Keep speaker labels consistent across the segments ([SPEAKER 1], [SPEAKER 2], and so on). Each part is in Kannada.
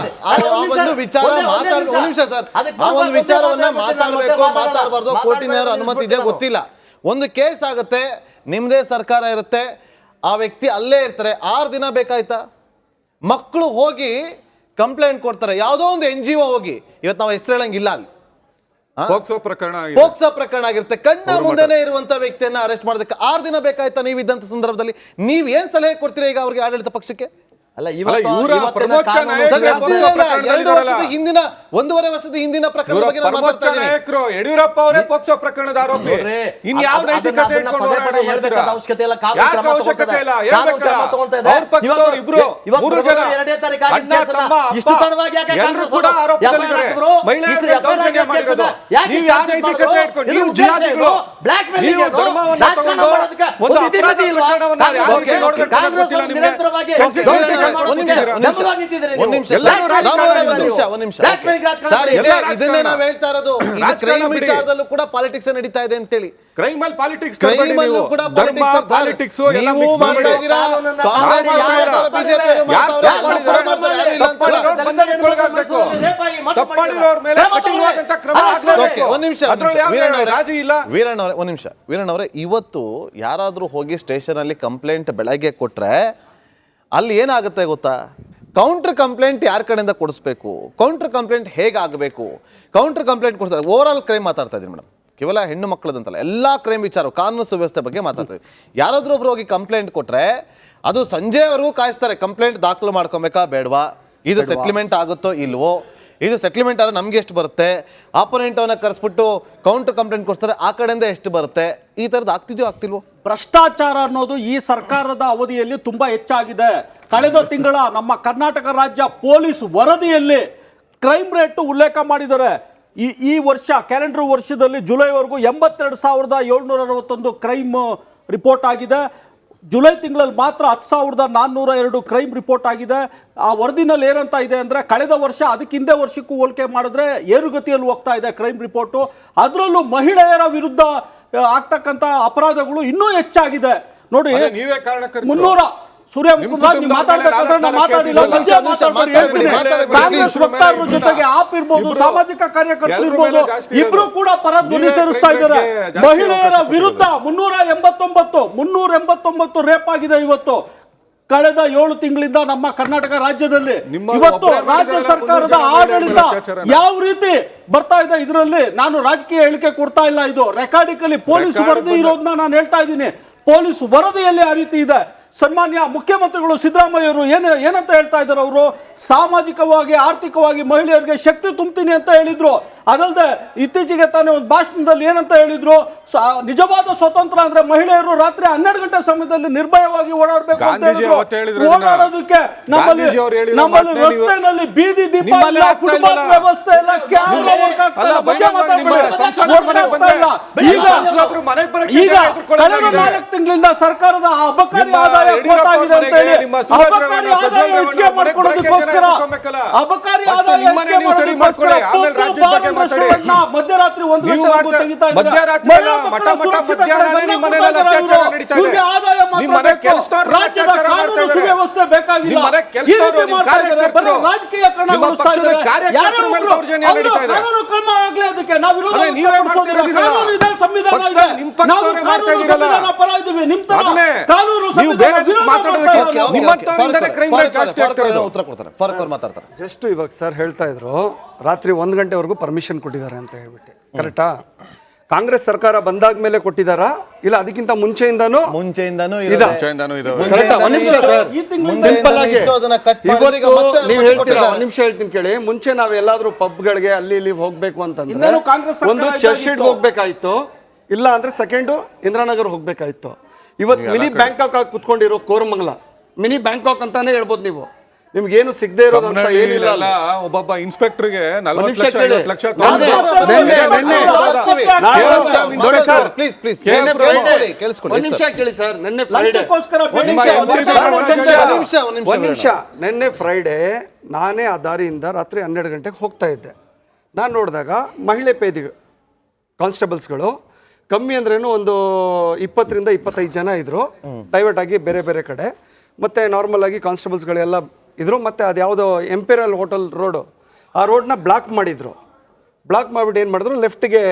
[SPEAKER 1] ಒಂದ್
[SPEAKER 2] ಒಂದು ವಿಚಾರ
[SPEAKER 1] ಒಂದೇ- ಒಂದೇ
[SPEAKER 2] ಮಾತಾಡ್
[SPEAKER 1] ನಿಮಿಷ.
[SPEAKER 2] ಸರ್. ಆ ಒಂದು ವಿಚಾರವನ್ನ ಮಾತಾಡಬೇಕು ಮಾತಾಡಬಾರ್ದು. ಕೋರ್ಟಿನ ಅನುಮತಿ ಇದೆ ಗೊತ್ತಿಲ್ಲ. ಒಂದು ಕೇಸ್ ಆಗುತ್ತೆ ನಿಮ್ದೇ ಸರ್ಕಾರ ಇರುತ್ತೆ ಆ ವ್ಯಕ್ತಿ ಅಲ್ಲೇ ಇರ್ತಾರೆ ಆರು ದಿನ ಬೇಕಾಯ್ತಾ? ಮಕ್ಕಳು ಹೋಗಿ ಕಂಪ್ಲೇಂಟ್ ಕೊಡ್ತಾರೆ. ಯಾವುದೋ ಒಂದು ಎನ್ ಜಿ ಒ ಹೋಗಿ. ಇವತ್ತು ನಾವು ಹೆಸರು ಹೇಳಂಗಿಲ್ಲ ಅಲ್ಲಿ. ಹೋಗ್ಸೋ
[SPEAKER 3] ಪೋಕ್ಸೋ ಪ್ರಕರಣ.
[SPEAKER 2] ಪೋಕ್ಸೋ ಪ್ರಕರಣ ಆಗಿರುತ್ತೆ. ಕಣ್ಣ ಮುಂದೆನೆ ಇರುವಂತ ವ್ಯಕ್ತಿಯನ್ನ ಅರೆಸ್ಟ್ ಮಾಡೋದಕ್ಕೆ ಆರು ದಿನ ಬೇಕಾಯ್ತಾ ನೀವು ಇದ್ದಂತ ಸಂದರ್ಭದಲ್ಲಿ? ನೀವ್ ಏನ್ ಸಲಹೆ ಕೊಡ್ತೀರಾ ಈಗ ಅವ್ರಿಗೆ ಆಡಳಿತ ಪಕ್ಷಕ್ಕೆ?
[SPEAKER 1] ಅಲ್ಲ
[SPEAKER 2] ಎರಡು ವರ್ಷದ ಹಿಂದಿನ ಒಂದೂವರೆ ವರ್ಷದ ಹಿಂದಿನ ಪ್ರಕರಣದ ಬಗ್ಗೆ ನಾನು ಮಾತಾಡ್ತಾ ಇದ್ದೀನಿ
[SPEAKER 3] ನಾಯಕರು ಯಡಿಯೂರಪ್ಪ ಅವರೇ ಪೋಕ್ಸೋ ಪ್ರಕರಣದ ಆರೋಪಿ. ಇನ್ ಯಾವ ನೈತಿಕತೆ
[SPEAKER 1] ಹೇಳ್ಬೇಕಾದ ಅವಶ್ಯಕತೆ ಇಲ್ಲ, ಕಾನೂನು
[SPEAKER 3] ಅವಶ್ಯಕತೆ ಇಲ್ಲ? ಇಬ್ರು. ಮೂರು ಜನ.
[SPEAKER 1] ಎರಡನೇ ತಾರೀಕು ಇಷ್ಟು ತಡವಾಗಿ ಯಾಕೆ ಕಾಂಗ್ರೆಸ್
[SPEAKER 3] ಕೂಡ ದೌರ್ಜನ್ಯ ಮಾಡಿರೋದು. ನೀವು ಯಾವ ನೈತಿಕತೆ ಇಟ್ಕೊಂಡು ನೀವು ಜಿಹಾದಿಗಳು. ನೀವು? ತಗೊಂಡು ಒಂದು ಅಪರಾಧ.
[SPEAKER 1] ನಿರಂತರವಾಗಿ
[SPEAKER 2] ಇದನ್ನೇ. ನಾವ್ ಹೇಳ್ತಾ ಇರೋದು ಕ್ರೈಮ್ ವಿಚಾರದಲ್ಲೂ ಕೂಡ ಪಾಲಿಟಿಕ್ಸ್ ನಡೀತಾ ಇದೆ ಅಂತೇಳಿ.
[SPEAKER 3] ಕ್ರೈಮ್ ಅಲ್ಲಿ ಪಾಲಿಟಿಕ್ಸ್
[SPEAKER 2] ಕ್ರೈಮ್ ಅಲ್ಲೂ ಕೂಡ ಪಾಲಿಟಿಕ್ಸ್ ನೀವು ಮಾಡ್ತಾ ಇದ್ದೀರಾ? ವೀರಣ್ಣ ಅವರೇ ಇವತ್ತು ಯಾರಾದ್ರೂ ಹೋಗಿ ಸ್ಟೇಷನ್ ಅಲ್ಲಿ ಕಂಪ್ಲೇಂಟ್ ಬೆಳಗ್ಗೆ ಕೊಟ್ರೆ ಅಲ್ಲಿ ಏನಾಗುತ್ತೆ ಗೊತ್ತಾ? ಕೌಂಟರ್ ಕಂಪ್ಲೇಂಟ್ ಯಾರ ಕಡೆಯಿಂದ ಕೊಡಿಸ್ಬೇಕು? ಕೌಂಟರ್ ಕಂಪ್ಲೇಂಟ್ ಹೇಗಾಗಬೇಕು? ಕೌಂಟರ್ ಕಂಪ್ಲೇಂಟ್ ಕೊಡ್ತಾರೆ ಓವರ್ ಆಲ್ ಕ್ರೈಮ್ ಮಾತಾಡ್ತಾ ಇದ್ದೀನಿ ಮೇಡಮ್. ಕೇವಲ ಹೆಣ್ಣು ಮಕ್ಕಳದಂತಲ್ಲ ಎಲ್ಲ ಕ್ರೈಮ್ ವಿಚಾರ ಕಾನೂನು ಸುವ್ಯವಸ್ಥೆ ಬಗ್ಗೆ ಮಾತಾಡ್ತೀವಿ ಯಾರಾದರೂ ಒಬ್ರು ಹೋಗಿ ಕಂಪ್ಲೇಂಟ್ ಕೊಟ್ಟರೆ ಅದು ಸಂಜೆವರೆಗೂ ಕಾಯಿಸ್ತಾರೆ. ಕಂಪ್ಲೇಂಟ್ ದಾಖಲು ಮಾಡ್ಕೊಬೇಕಾ ಬೇಡವಾ? ಇದು ಸೆಟ್ಲ್ಮೆಂಟ್ ಆಗುತ್ತೋ ಇಲ್ವೋ? ಇದು ಸೆಟ್ಲ್ಮೆಂಟ್ ಆದರೆ ನಮ್ಗೆ ಎಷ್ಟು ಬರುತ್ತೆ? ಆಪೋನೆಂಟ್ ಅವನ್ನ ಕರೆಸ್ಬಿಟ್ಟು ಕೌಂಟರ್ ಕಂಪ್ಲೇಂಟ್ ಕೊಡ್ತಾರೆ ಆ ಕಡೆಯಿಂದ ಎಷ್ಟು ಬರುತ್ತೆ? ಈ ಥರದ್ದು ಆಗ್ತಿದ್ಯೋ ಆಗ್ತಿಲ್ವೋ?
[SPEAKER 4] ಭ್ರಷ್ಟಾಚಾರ ಅನ್ನೋದು ಈ ಸರ್ಕಾರದ ಅವಧಿಯಲ್ಲಿ ತುಂಬಾ ಹೆಚ್ಚಾಗಿದೆ. ಕಳೆದ ತಿಂಗಳ ನಮ್ಮ ಕರ್ನಾಟಕ ರಾಜ್ಯ ಪೊಲೀಸ್ ವರದಿಯಲ್ಲಿ ಕ್ರೈಮ್ ರೇಟ್ ಉಲ್ಲೇಖ ಮಾಡಿದ್ದಾರೆ. ಈ ಈ ವರ್ಷ ಕ್ಯಾಲೆಂಡರ್ ವರ್ಷದಲ್ಲಿ ಜುಲೈವರೆಗೂ ಎಂಬತ್ತೆರಡು ಸಾವಿರದ ಏಳ್ನೂರ ಅರವತ್ತೊಂದು ಕ್ರೈಮ್ ರಿಪೋರ್ಟ್ ಆಗಿದೆ. ಜುಲೈ ತಿಂಗಳಲ್ಲಿ ಮಾತ್ರ ಹತ್ತು ಸಾವಿರದ ನಾನ್ನೂರ ಎರಡು ಕ್ರೈಮ್ ರಿಪೋರ್ಟ್ ಆಗಿದೆ. ಆ ವರದಿನಲ್ಲಿ ಏನಂತ ಇದೆ ಅಂದರೆ ಕಳೆದ ವರ್ಷ ಅದಕ್ಕೆ ಹಿಂದೆ ವರ್ಷಕ್ಕೂ ಹೋಲಿಕೆ ಮಾಡಿದ್ರೆ ಏರುಗತಿಯಲ್ಲಿ ಹೋಗ್ತಾ ಇದೆ ಕ್ರೈಮ್ ರಿಪೋರ್ಟು. ಅದರಲ್ಲೂ ಮಹಿಳೆಯರ ವಿರುದ್ಧ ಆಗ್ತಕ್ಕಂಥ ಅಪರಾಧಗಳು ಇನ್ನೂ ಹೆಚ್ಚಾಗಿದೆ. ನೋಡಿ. ಮುನ್ನೂರ ಸೂರ್ಯ
[SPEAKER 3] ನಿಮ್
[SPEAKER 4] ನೀವು
[SPEAKER 3] ಕುಟುಂಬದ
[SPEAKER 4] ಮಾತಾಡ್ಬೇಕಾದ್ರೆ ನಾನು
[SPEAKER 3] ನಾಲ್ಕು
[SPEAKER 4] ಮಾತಾಡಿಲ್ಲ
[SPEAKER 3] ಕೇಸ್
[SPEAKER 4] ಮಾತಾಡ್ಬೇಡಿ,
[SPEAKER 2] ಮಾತಾಡ್ಬೇಡಿ,
[SPEAKER 4] ಹೇಳ್ತೀನಿ. ಕಾಂಗ್ರೆಸ್
[SPEAKER 3] ಇಬ್ರು
[SPEAKER 4] ವಕ್ತಾರರ ಜೊತೆಗೆ ಆಪ್ ಇರ್ಬೋದು ಸಾಮಾಜಿಕ ಕಾರ್ಯಕರ್ತರು ಇರ್ಬೋದು. ಇಬ್ರು ಕೂಡ ಪರ ಧ್ವನಿ ಸೇರಿಸ್ತಾ ಇದ್ದಾರೆ. ಮಹಿಳೆಯರ ವಿರುದ್ಧ ಮುನ್ನೂರ ಎಂಬತ್ತೊಂಬತ್ತು ಮುನ್ನೂರ ಎಂಬತ್ತೊಂಬತ್ತು ರೇಪ್ ಆಗಿದೆ ಇವತ್ತು. ಕಳೆದ ಏಳು ತಿಂಗಳಿಂದ ನಮ್ಮ ಕರ್ನಾಟಕ ರಾಜ್ಯದಲ್ಲಿ ಇವತ್ತು ರಾಜ್ಯ ಸರ್ಕಾರದ ಆಡಳಿತ. ಯಾವ ರೀತಿ ಬರ್ತಾ ಇದೆ ಇದರಲ್ಲಿ ನಾನು ರಾಜಕೀಯ ಹೇಳಿಕೆ ಕೊಡ್ತಾ ಇಲ್ಲ ಇದು. ರೆಕಾರ್ಡಿಕಲಿ ಪೊಲೀಸ್ ವರದಿ ಇರೋದನ್ನ ನಾನು ಹೇಳ್ತಾ ಇದ್ದೀನಿ. ಪೊಲೀಸ್ ವರದಿಯಲ್ಲಿ ಆ ರೀತಿ ಇದೆ. ಸನ್ಮಾನ್ಯ ಮುಖ್ಯಮಂತ್ರಿಗಳು ಸಿದ್ದರಾಮಯ್ಯವರು ಏನು ಏನಂತ ಹೇಳ್ತಾ ಇದ್ದಾರೆ ಅವರು? ಸಾಮಾಜಿಕವಾಗಿ ಆರ್ಥಿಕವಾಗಿ ಮಹಿಳೆಯರಿಗೆ ಶಕ್ತಿ ತುಂಬ್ತೀನಿ ಅಂತ ಹೇಳಿದ್ರು. ಅದಲ್ಲದೆ ಇತ್ತೀಚೆಗೆ ತಾನೇ ಒಂದು ಭಾಷಣದಲ್ಲಿ ಏನಂತ ಹೇಳಿದ್ರು? ನಿಜವಾದ ಸ್ವತಂತ್ರ ಅಂದ್ರೆ ಮಹಿಳೆಯರು ರಾತ್ರಿ ಹನ್ನೆರಡು ಗಂಟೆ ಸಮಯದಲ್ಲಿ ನಿರ್ಭಯವಾಗಿ ಓಡಾಡಬೇಕು ಅಂತ ಹೇಳಿದ್ರು. ಓಡಾಡೋದಕ್ಕೆ ನಮ್ಮಲ್ಲಿ ನಮ್ಮಲ್ಲಿ
[SPEAKER 3] ಮಾತನ್ನ
[SPEAKER 4] ರಸ್ತೆನಲ್ಲಿ ಬೀದಿ ದೀಪ
[SPEAKER 3] ಫುಟ್ಬಾಲ್
[SPEAKER 4] ವ್ಯವಸ್ಥೆ ಇಲ್ಲ ಕ್ಯಾಮ್ರಾ ವರ್ಕ್ ಆಗ್ತಾ ಇಲ್ಲ ಈಗ ಕಳೆದ ನಾಲ್ಕು ತಿಂಗಳಿಂದ ಸರ್ಕಾರದ ಅಬಕಾರಿ
[SPEAKER 3] ನಿಮ್ಮ
[SPEAKER 4] ಆದಾಯ
[SPEAKER 3] ಯಡಿಯೂರಪ್ಪ
[SPEAKER 4] ಅಂತ ಹೇಳಿ. ಅಬಕಾರಿ ಆದಾಯ ಹೆಚ್ಚಿಗೆ ಮಾಡ್ಕೊಳ್ಳೋದಕ್ಕೋಸ್ಕರ ಅಬಕಾರಿ ಆದಾಯ ಹೆಚ್ಚಿಗೆ ಮಾಡೋದಕ್ಕೋಸ್ಕರ. ಮಧ್ಯರಾತ್ರಿ ಒಂದು ಗಂಟೆ
[SPEAKER 3] ಮಾಡ್ತಾ-
[SPEAKER 4] ತೆಗಿತಾ ಇದ್ದಾರೆ.
[SPEAKER 3] ಮಠ ಮಠ ಮಧ್ಯಾಹ್ನ ನಿಮ್ಮ
[SPEAKER 4] ಆದಾಯ ಮಾತ್ರ ರಾಜ್ಯದ
[SPEAKER 3] ಮಾಡ್ತಾ
[SPEAKER 4] ಕಾನೂನು
[SPEAKER 3] ಇದ್ದಾರೆ.
[SPEAKER 4] ಸುವ್ಯವಸ್ಥೆ ಬೇಕಾಗಿಲ್ಲ. ಈ ರೀತಿ ಮಾಡ್ತಾ ಇದ್ದಾರೆ. ಬರೀ ರಾಜಕೀಯ
[SPEAKER 3] ನಿಮ್ಮ ಪಕ್ಷದ
[SPEAKER 4] ಇದ್ದಾರೆ. ಯಾರೋ
[SPEAKER 3] ಮೇಲೆ
[SPEAKER 4] ಒಬ್ರು
[SPEAKER 3] ದೌರ್ಜನ್ಯ
[SPEAKER 4] ಹೌದು,
[SPEAKER 3] ನಡೀತಾ ಇದೆ.
[SPEAKER 4] ಕಾನೂನು ಕ್ರಮ ಆಗ್ಲಿ ಅದಕ್ಕೆ. ನಾವು ವಿರೋಧ
[SPEAKER 3] ಅದೇ ನೀವೇ
[SPEAKER 4] ವ್ಯಕ್ತಪಡಿಸೋದಿಲ್ಲ.
[SPEAKER 3] ಮಾಡ್ತಾ
[SPEAKER 4] ಕಾನೂನು ಇದೆ ಸಂವಿಧಾನ
[SPEAKER 3] ಮಾಡ್ತಾ ಇದ್ದೀರಲ್ಲ. ನೀವು ಬೇರೆ ಮಾತಾಡೋದಕ್ಕೆ ಜಾಸ್ತಿ ಆಗ್ತಾ ಇರೋದು.
[SPEAKER 2] ಉತ್ತರ ಕೊಡ್ತಾರೆ ಫಾರೂಕ್ ಅವ್ರು ಮಾತಾಡ್ತಾರೆ
[SPEAKER 5] ಜಸ್ಟ್ ಇವಾಗ ಸರ್ ಹೇಳ್ತಾ ಇದ್ರು ರಾತ್ರಿ ಒಂದ್ ಗಂಟೆವರೆಗೂ ಪರ್ಮಿಷನ್ ಕೊಟ್ಟಿದ್ದಾರೆ ಅಂತ ಹೇಳ್ಬಿಟ್ಟು ಕರೆಕ್ಟಾ ಕಾಂಗ್ರೆಸ್ ಸರ್ಕಾರ ಬಂದಾದ ಮೇಲೆ ಕೊಟ್ಟಿದಾರ ಇಲ್ಲ ಅದಕ್ಕಿಂತ ಮುಂಚೆಯಿಂದನೂ
[SPEAKER 2] ಮುಂಚೆಯಿಂದನೂ
[SPEAKER 5] ಇದಾ?
[SPEAKER 2] ಇರೋದೇ.
[SPEAKER 3] ಮುಂಚೆಯಿಂದನೂ
[SPEAKER 5] ಕರೆಕ್ಟಾ? ಒಂದ್ ನಿಮಿಷ ಸರ್.
[SPEAKER 4] ಈ ತಿಂಗಳು
[SPEAKER 5] ಸಿಂಪಲ್ ಆಗಿ
[SPEAKER 2] ಇತ್ತು, ಅದನ್ನ ಕಟ್ ಮಾಡಿದ್ರೆ ಈಗ
[SPEAKER 5] ಇವತ್ತು
[SPEAKER 2] ಮತ್ತೆ
[SPEAKER 5] ನೀವು
[SPEAKER 2] ಅನುಮತಿ
[SPEAKER 5] ಹೇಳ್ತೀರಾ ನಿಮಿಷ ಹೇಳ್ತೀನಿ ಕೇಳಿ ಮುಂಚೆ ನಾವ್ ಎಲ್ಲಾದ್ರೂ ಪಬ್ಗಳಿಗೆ ಅಲ್ಲಿ ಇಲ್ಲಿ ಹೋಗ್ಬೇಕು ಅಂತಂದ್ರೆ ಒಂದು ಚರ್ಚ್ ಹೋಗ್ಬೇಕಾಯ್ತು ಇಲ್ಲ ಅಂದ್ರೆ ಸೆಕೆಂಡು ಇಂದಿರಾನಗರ್ ಹೋಗ್ಬೇಕಾಯ್ತು. ಇವತ್ತು ಮಿನಿ ಬ್ಯಾಂಕಾಕ್ ಆಗಿ ಕುತ್ಕೊಂಡಿರೋ ಕೋರಮಂಗಲ. ಮಿನಿ ಬ್ಯಾಂಕಾಕ್ ಅಂತಾನೆ ಹೇಳ್ಬೋದು ನೀವು. ನಿಮ್ಗೇನು ಸಿಗದೇ ಇರೋದು
[SPEAKER 3] ಅಂತ
[SPEAKER 5] ಏನಿಲ್ಲ
[SPEAKER 3] ಅಲ್ಲ ಒಬ್ಬೊಬ್ಬ ಇನ್ಸ್ಪೆಕ್ಟರ್ಗೆ ನಲವತ್ತು ಲಕ್ಷ. ಐವತ್ತು
[SPEAKER 2] ನಿಮಿಷ,
[SPEAKER 5] ಸರ್.
[SPEAKER 2] please, please.
[SPEAKER 5] ನೆನ್ನೆ
[SPEAKER 2] ಕೇಳಿಸ್ಕೊಳ್ಳಿ,
[SPEAKER 5] Friday.
[SPEAKER 2] ಕೇಳಿಸ್ಕೊಳ್ಳಿ,
[SPEAKER 5] ಒಂದ್ ನಿಮಿಷ ಕೇಳಿ ಸರ್ ನಿನ್ನೆ
[SPEAKER 2] ಒಂದ್ ನಿಮಿಷ,
[SPEAKER 5] ನಿನ್ನೆ ಫ್ರೈಡೆ ನಾನೇ ಆ ದಾರಿಯಿಂದ ರಾತ್ರಿ ಹನ್ನೆರಡು ಗಂಟೆಗೆ ಹೋಗ್ತಾ ಇದ್ದೆ. ನಾನು ನೋಡಿದಾಗ ಮಹಿಳೆ ಪೇದಿ ಕಾನ್ಸ್ಟೇಬಲ್ಸ್ಗಳು ಕಮ್ಮಿ ಅಂದ್ರೇನು ಒಂದು ಇಪ್ಪತ್ತರಿಂದ ಇಪ್ಪತ್ತೈದು ಜನ ಇದ್ರು. ಡೈವರ್ಟ್ ಆಗಿ ಬೇರೆ ಬೇರೆ ಕಡೆ. ಮತ್ತೆ ನಾರ್ಮಲ್ ಆಗಿ ಕಾನ್ಸ್ಟೇಬಲ್ಸ್ಗಳೆಲ್ಲ ಇದ್ರು. ಮತ್ತೆ ಅದು ಯಾವುದೋ ಎಂಪೀರಿಯಲ್ ಹೋಟೆಲ್ ರೋಡು ಆ ರೋಡ್ನ ಬ್ಲಾಕ್ ಮಾಡಿದ್ರು. ಬ್ಲಾಕ್ ಮಾಡಿಬಿಟ್ಟು ಏನು ಮಾಡಿದ್ರು? ಲೆಫ್ಟ್ಗೆ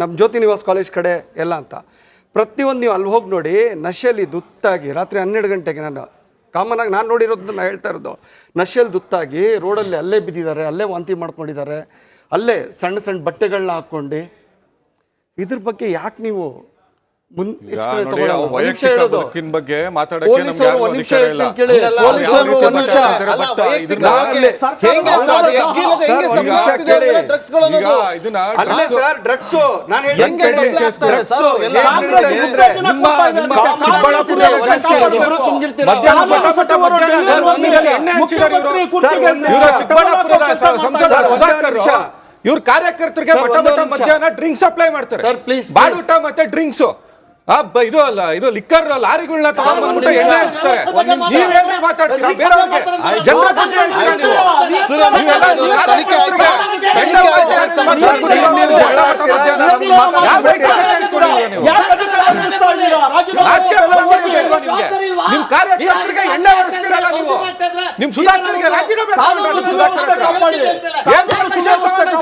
[SPEAKER 5] ನಮ್ಮ ಜ್ಯೋತಿ ನಿವಾಸ್ ಕಾಲೇಜ್ ಕಡೆ ಎಲ್ಲ ಅಂತ. ಪ್ರತಿಯೊಂದು ನೀವು ಅಲ್ಲಿ ಹೋಗಿ ನೋಡಿ, ನಶೆಯಲ್ಲಿ ದುತ್ತಾಗಿ, ರಾತ್ರಿ ಹನ್ನೆರಡು ಗಂಟೆಗೆ ನಾನು ಕಾಮನ್ ಆಗಿ ನಾನು ನೋಡಿರೋದು ನಾನು ಹೇಳ್ತಾ ಇರೋದು. ನಶೆಯಲ್ಲಿ ದುತ್ತಾಗಿ ರೋಡಲ್ಲಿ ಅಲ್ಲೇ ಬಿದ್ದಿದ್ದಾರೆ, ಅಲ್ಲೇ ವಾಂತಿ ಮಾಡ್ಕೊಂಡಿದ್ದಾರೆ. ಅಲ್ಲೇ ಸಣ್ಣ ಸಣ್ಣ ಬಟ್ಟೆಗಳನ್ನ ಹಾಕ್ಕೊಂಡು ಇದ್ರ ಬಗ್ಗೆ ಯಾಕೆ ನೀವು ಮುನ್
[SPEAKER 3] ಈಗ
[SPEAKER 5] ಹೆಚ್ಚು ಕಡೆ
[SPEAKER 3] ನೋಡಿ,
[SPEAKER 5] ತಗೊಳಲ್ಲ? ಒಂದ್ ನಿಮಿಷ
[SPEAKER 3] ವೈಯಕ್ತಿಕ
[SPEAKER 5] ಹೇಳೋದು.
[SPEAKER 3] ಬದುಕಿನ ಬಗ್ಗೆ ಮಾತಾಡಕ್ಕೆ
[SPEAKER 5] ಪೊಲೀಸರು
[SPEAKER 3] ನಮ್ಗೆ ಯಾರಿಗೂ
[SPEAKER 5] ಒಂದ್ ನಿಮಿಷ
[SPEAKER 3] ಅಧಿಕಾರ ಇಲ್ಲ.
[SPEAKER 5] ಹೇಳ್ತೀನಿ ಕೇಳಿ.
[SPEAKER 2] ಅಲ್ಲ,
[SPEAKER 5] ಪೊಲೀಸರು
[SPEAKER 2] ಯಾವ
[SPEAKER 5] ಒಂದ್ ನಿಮಿಷ.
[SPEAKER 2] ರೀತಿ ಅಲ್ಲ,
[SPEAKER 3] ಬಟ್
[SPEAKER 2] ವೈಯಕ್ತಿಕವಾಗಿ
[SPEAKER 5] ಇದನ್ನ-
[SPEAKER 2] ಹೆಂಗೆ
[SPEAKER 5] ಸರ್ಕಾರ
[SPEAKER 2] ಅದು ಹೆಂಗಿಲ್ಲದೆ ಹೆಂಗೆ
[SPEAKER 5] ಈಗ
[SPEAKER 2] ಸಂಬಳ ಆಗ್ತಿದೆ
[SPEAKER 5] ಕೇಳಿ.
[SPEAKER 2] ಅವ್ರಿಗೆಲ್ಲ drugsಗಳು
[SPEAKER 3] ಈಗ
[SPEAKER 2] ಅನ್ನೋದು?
[SPEAKER 3] ಇದನ್ನ
[SPEAKER 5] ಅಲ್ಲೇ
[SPEAKER 3] drugs-
[SPEAKER 5] ಸರ್ ಡ್ರಗ್ಸ್ ನಾನು
[SPEAKER 2] ಹೆಂಗೆ
[SPEAKER 5] ಹೇಳ್ತೀನಿ
[SPEAKER 2] ಸಂಬಳ ಆಗ್ತಾರೆ ಸರ್ ಅವ್ರಿಗೆಲ್ಲ?
[SPEAKER 4] ಕಾಂಗ್ರೆಸ್
[SPEAKER 5] ಅಂದ್ರೆ
[SPEAKER 4] ಉತ್ತೇಜನ
[SPEAKER 3] ನಿಮ್ಮ-
[SPEAKER 4] ಕೊಡ್ತಾ ಇದೆ
[SPEAKER 3] ನಿಮ್ಮ
[SPEAKER 4] ಅದಕ್ಕೆ.
[SPEAKER 3] ಚಿಕ್ಕಬಳ್ಳಾಪುರ
[SPEAKER 4] ಕಾಂಗ್ರೆಸ್
[SPEAKER 3] ಎಲೆಕ್ಷನ್
[SPEAKER 4] ಇವರು
[SPEAKER 3] ಇವರು
[SPEAKER 5] ಸುಮ್ನಿರ್ತೀರಾ?
[SPEAKER 3] ಮಧ್ಯಾಹ್ನ
[SPEAKER 4] ಕಾಂಗ್ರೆಸ್
[SPEAKER 3] ಮಠ ಮಠ ಮಧ್ಯಾಹ್ನ
[SPEAKER 4] ಡೆಲ್ಲಿ
[SPEAKER 3] ಒಂದು ನಿಮಿಷ ಎಣ್ಣೆ ಹಚ್ಚಿದ್ದಾರೆ ಇವರು.
[SPEAKER 4] ಮುಖ್ಯಮಂತ್ರಿ ಕುರ್ಚಿಗೆ
[SPEAKER 5] ಸರ್, ಒಂದು
[SPEAKER 3] ಇವರು ಚಿಕ್ಕಬಳ್ಳಾಪುರದ ಸಂಸದ
[SPEAKER 4] ಮಾಡ್ತಾ
[SPEAKER 3] ಸುಧಾಕರ್
[SPEAKER 5] ನಿಮಿಷ.
[SPEAKER 3] ಇವ್ರ ಕಾರ್ಯಕರ್ತರಿಗೆ
[SPEAKER 5] ಸರ್,
[SPEAKER 3] ಮಠ ಮಠ
[SPEAKER 5] ನಿಮಿಷ.
[SPEAKER 3] ಮಧ್ಯಾಹ್ನ ಡ್ರಿಂಕ್ಸ್ ಸಪ್ಲೈ ಮಾಡ್ತಾರೆ
[SPEAKER 5] ಸರ್, please,
[SPEAKER 3] ಬಾಡೂಟ ಮತ್ತೆ ಡ್ರಿಂಕ್ಸ್ ಇದು ಅಲ್ಲ ಇದು ಲಿಕ್ಕರ್ ಲಾರಿಗಳನ್ನ ತಗೊಂಡ್ಬಂದ್ಬಿಟ್ಟು
[SPEAKER 4] ಒಂದ್
[SPEAKER 3] ಎಣ್ಣೆ. ಹಚ್ತಾರೆ
[SPEAKER 4] ಒಂದ್ ನಿಮಿಷ.
[SPEAKER 3] ನೀವೇನ್ರಿ ಮಾತಾಡ್ತೀರಾ ಬೇರೆಯವ್ರಿಗೆ ಜನರ ಬಗ್ಗೆ ಹೇಳ್ತೀರಾ ನೀವು
[SPEAKER 2] ಸುರೇಶ್
[SPEAKER 3] ನೀವೆಲ್ಲ
[SPEAKER 2] ಅದು ತನಿಖೆ ಆಯ್ತು ತನಿಖೆ
[SPEAKER 3] ಹೊಡೆದು
[SPEAKER 2] ಆಯ್ತು ಸರ್.
[SPEAKER 3] ನೀವು ಮಠ ಮಠ ಮಧ್ಯಾಹ್ನ ಯಾವ ರೀತಿ ಹೇಳ್ತೀರಾ ನೀವು?
[SPEAKER 4] ಯಾಕೆ ಅಧಿಕಾರ ನಡೆಸ್ತಾ ಇದ್ದೀರಾ? ರಾಜೀನಾಮೆ
[SPEAKER 3] ರಾಜಕೀಯ
[SPEAKER 4] ಮಾಡ್ಬೇಕು.
[SPEAKER 3] ಇಲ್ವಾ ನಿಮ್ಗೆ? ನಿಮ್ ಕಾರ್ಯಕರ್ತರಿಗೆ ಎಣ್ಣೆ ಹೊಡೆಸ್ತೀರಲ್ಲ ನೀವು ನಿಮ್ ಸುಧಾಕರ್ಗೆ ರಾಜೀನಾಮೆ
[SPEAKER 4] ಕಾನೂನು ಸುವ್ಯವಸ್ಥೆ ಕಾಪಾಡಿ.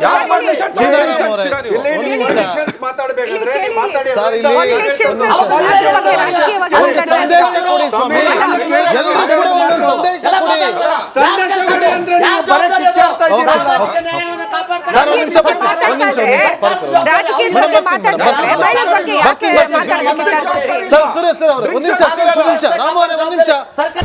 [SPEAKER 5] ಅದರಿಂದ
[SPEAKER 2] ಇಲ್ಲಿ-
[SPEAKER 5] ಮಾತಾಡಿ.
[SPEAKER 2] ಒಂದ್ ನಿಮಿಷ.
[SPEAKER 1] ಅವ್ರು
[SPEAKER 6] ಮಾತಾಡಿ
[SPEAKER 2] ಸರ್
[SPEAKER 6] ಇಲ್ಲಿ
[SPEAKER 2] ಸಂದೇಶ. ಕೊಡಿ ಸ್ವಾಮಿ ಎಲ್ರಿಗೂ ಕೂಡ ಒಂದೊಂದು ಸಂದೇಶ ಕೊಡಿ
[SPEAKER 5] ಸಂದೇಶ ಕೊಡಿ ಅಂದ್ರೆ ನೀವು
[SPEAKER 1] ಯಾರು
[SPEAKER 5] ಬರೀ ಕಿಚ್ಚು
[SPEAKER 1] ಕಾಪಾಡ್ತಾರೆ.
[SPEAKER 2] ಸರ್ ಒಂದು ನಿಮಿಷ ಬರ್ತೀನಿ ಒಂದ್ ನಿಮಿಷ ಒಂದ್ ನಿಮಿಷ.
[SPEAKER 6] ರಾಜಕೀಯದ ಬಗ್ಗೆ ಮಾತಾಡ್ತಾರೆ ಯಾಕೆ.
[SPEAKER 2] ಸರ್ ಸುರೇಶ್ ಸರ್ ಅವ್ರೆ ಒಂದ್ ನಿಮಿಷ ಒಂದ್ ನಿಮಿಷ ರಾಮು ಅವರೇ ಒಂದ್ ನಿಮಿಷ
[SPEAKER 1] ಸರ್ಕಾರ